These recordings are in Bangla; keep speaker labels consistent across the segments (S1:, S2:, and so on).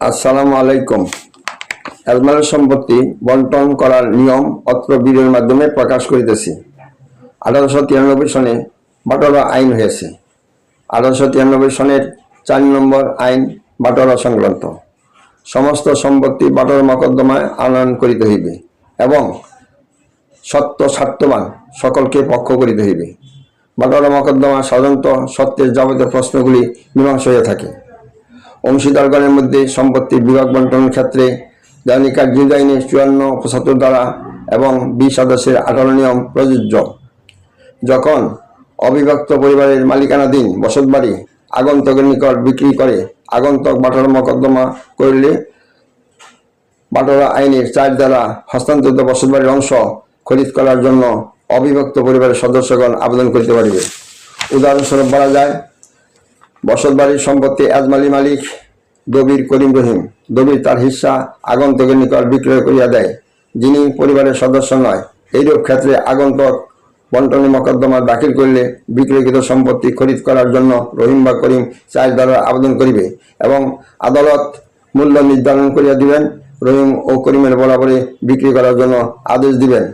S1: আসসালামু আলাইকুম। আজমালের সম্পত্তি বন্টন করার নিয়ম অত্র বিলের মাধ্যমে প্রকাশ করিতেছি। আঠারোশো তিরানব্বই সনে বাটোয়ারা আইন হয়েছে। আঠারোশো তিরানব্বই সনের চার নম্বর আইন বাটোয়ারা সংক্রান্ত। সমস্ত সম্পত্তি বাটোয়ারা মকদ্দমায় আনয়ন করিতে হইবে এবং সত্য স্বার্থবান সকলকে পক্ষ করিতে হইবে। বাটোয়ারা মকদ্দমা সাধারণত সত্যের যাবতীয় প্রশ্নগুলি মীমাংসা হয়ে থাকে। অংশীদারগণের মধ্যে সম্পত্তির বিভাগ বন্টনের ক্ষেত্রে দৈনিক কার্যিক আইনে চুয়ান্ন পঁচাত্তর দ্বারা এবং বিশ সদস্যের আঠারো নিয়ম প্রযোজ্য। যখন অবিভক্ত পরিবারের মালিকানাধীন বসতবাড়ি আগন্তকের নিকট বিক্রি করে আগন্তক বাটোয়ারা মকদ্দমা করলে বাটোয়ারা আইনের চার দ্বারা হস্তান্তরিত বসতবাড়ির অংশ খরিদ করার জন্য অবিভক্ত পরিবারের সদস্যগণ আবেদন করতে পারবে। উদাহরণস্বরূপ বলা যায় বসতবাড়ির সম্পত্তি আজমালি মালিক দবির করিম রহিম। দবির তার হিস্সা আগন্তকের নিকট বিক্রয় করিয়া দেয়। যিনি পরিবারের সদস্য নয়, এইরূপ ক্ষেত্রে আগন্তক বন্টনী মকদ্দমা দাখিল করিলে বিক্রয়কৃত সম্পত্তি খরিদ করার জন্য রহিম বা করিম চার দ্বারা আবেদন করিবে এবং আদালত মূল্য নির্ধারণ করিয়া দিবেন। রহিম ও করিমের বরাবরে বিক্রি করার জন্য আদেশ দিবেন।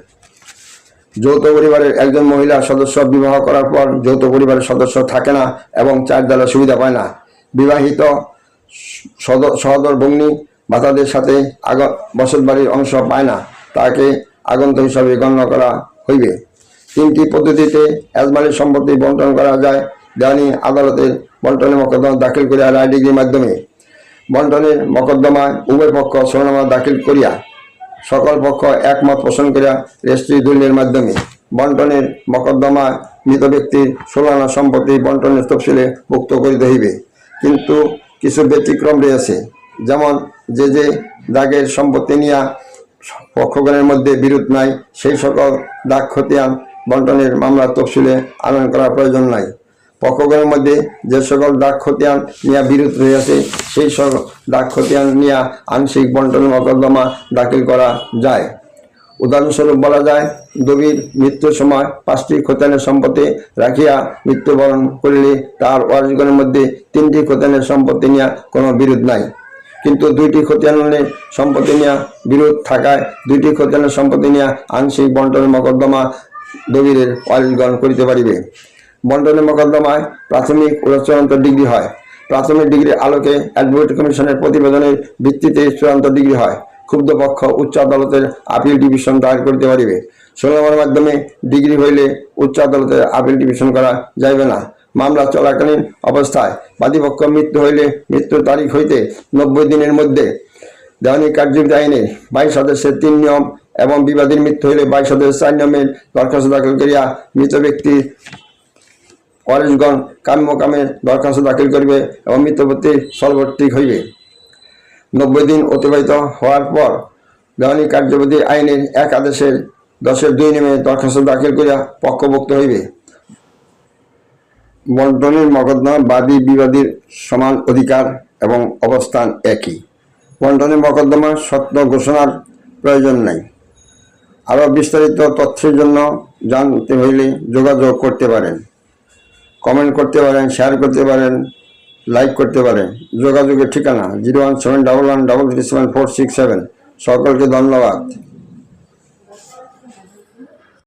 S1: যৌথ পরিবারের একজন মহিলা সদস্য বিবাহ করার পর যৌথ পরিবারের সদস্য থাকে না এবং চার দ্বারা সুবিধা পায় না। বিবাহিত সহদর ভগ্নী ভাতাদের সাথে আগ বসত বাড়ির অংশ পায় না। তাকে আগন্ত হিসাবে গণ্য করা হইবে। তিনটি পদ্ধতিতে আজমালির সম্পত্তি বন্টন করা যায়। দেওয়ানি আদালতের বন্টনের মকদ্দমা দাখিল করিয়া রায় ডিগ্রির মাধ্যমে। বন্টনের মকদ্দমায় উভয় পক্ষ স্বর্ণমা দাখিল করিয়া সকল পক্ষ একমত পোষণ করিয়া রেজিস্ট্রি দলিলের মাধ্যমে বন্টনের মকদ্দমা মৃত ব্যক্তির সোলানা সম্পত্তি বন্টনের তফসিলে মুক্ত করিতে হইবে। কিন্তু কিছু ব্যতিক্রম রয়েছে, যেমন যে যে দাগের সম্পত্তি নিয়া পক্ষগণের মধ্যে বিরোধ নাই, সেই সকল দাগ খতিয়ান বন্টনের মামলার তফসিলে আনয়ন করার প্রয়োজন নাই। পক্ষগণের মধ্যে যে সকল ডাক খতিয়ান নিয়ে বিরোধ রয়েছে সেই সকল ডাক খতিয়ান নিয়ে আংশিক বন্টন মকদ্দমা দাখিল করা যায়। উদাহরণস্বরূপ বলা যায় দবির মৃত্যুর সময় পাঁচটি খতিয়ানের সম্পত্তি রাখিয়া মৃত্যুবরণ করলে তার ওয়ারিশগণের মধ্যে তিনটি খতিয়ানের সম্পত্তি নিয়ে কোনো বিরোধ নাই। কিন্তু দুইটি খতিয়ানের সম্পত্তি নিয়ে বিরোধ থাকায় দুইটি খতিয়ানের সম্পত্তি নিয়ে আংশিক বন্টনের মকদ্দমা দবিরের ওয়ারিশগণ করিতে পারিবে। বন্টনের মোকদ্দমায় প্রাথমিক ও চূড়ান্ত ডিগ্রি হয়। প্রাথমিক ডিগ্রির আলোকে অ্যাডভোকেট কমিশনের প্রতিবেদনের ভিত্তিতে চূড়ান্ত ডিগ্রি হয়। ক্ষুব্ধ পক্ষ উচ্চ আদালতের আপিল ডিভিশন দায়ের করিতে পারিবে। সংগ্রামের মাধ্যমে ডিগ্রি হইলে উচ্চ আদালতের আপিল ডিভিশন করা যাইবে না। মামলা চলাকালীন অবস্থায় বাদীপক্ষ মৃত্যু হইলে মৃত্যুর তারিখ হইতে নব্বই দিনের মধ্যে। দেওয়ানি কার্যবিধি আইনে বাইশ সদস্যের তিন নিয়ম এবং বিবাদীর মৃত্যু হইলে বাইশ সদস্যের চার নিয়মের দরখাস্ত দাখিল করিয়া মৃত ব্যক্তি ওয়ারিশগণ কাম্য কামে দরখাস্ত দাখিল করিবে এবং মৃত্যুপত্তি সর্বত্রিক হইবে। নব্বই দিন অতিবাহিত হওয়ার পর দেওয়ানি কার্যবিধি আইনের এক আদেশের দশের দুই নেমে দরখাস্ত দাখিল করিয়া পক্ষভুক্ত হইবে। বন্টনের মকদ্দমা বাদী বিবাদীর সমান অধিকার এবং অবস্থান একই। বন্টনের মকদ্দমা সত্য ঘোষণার প্রয়োজন নাই। আরও বিস্তারিত তথ্যের জন্য জানতে হইলে যোগাযোগ করতে পারেন। কমেন্ট করতে পারেন শেয়ার করতে পারেন লাইক করতে পারেন। যোগাযোগের ঠিকানা zero one seven double one double three seven four six seven. সকলকে ধন্যবাদ।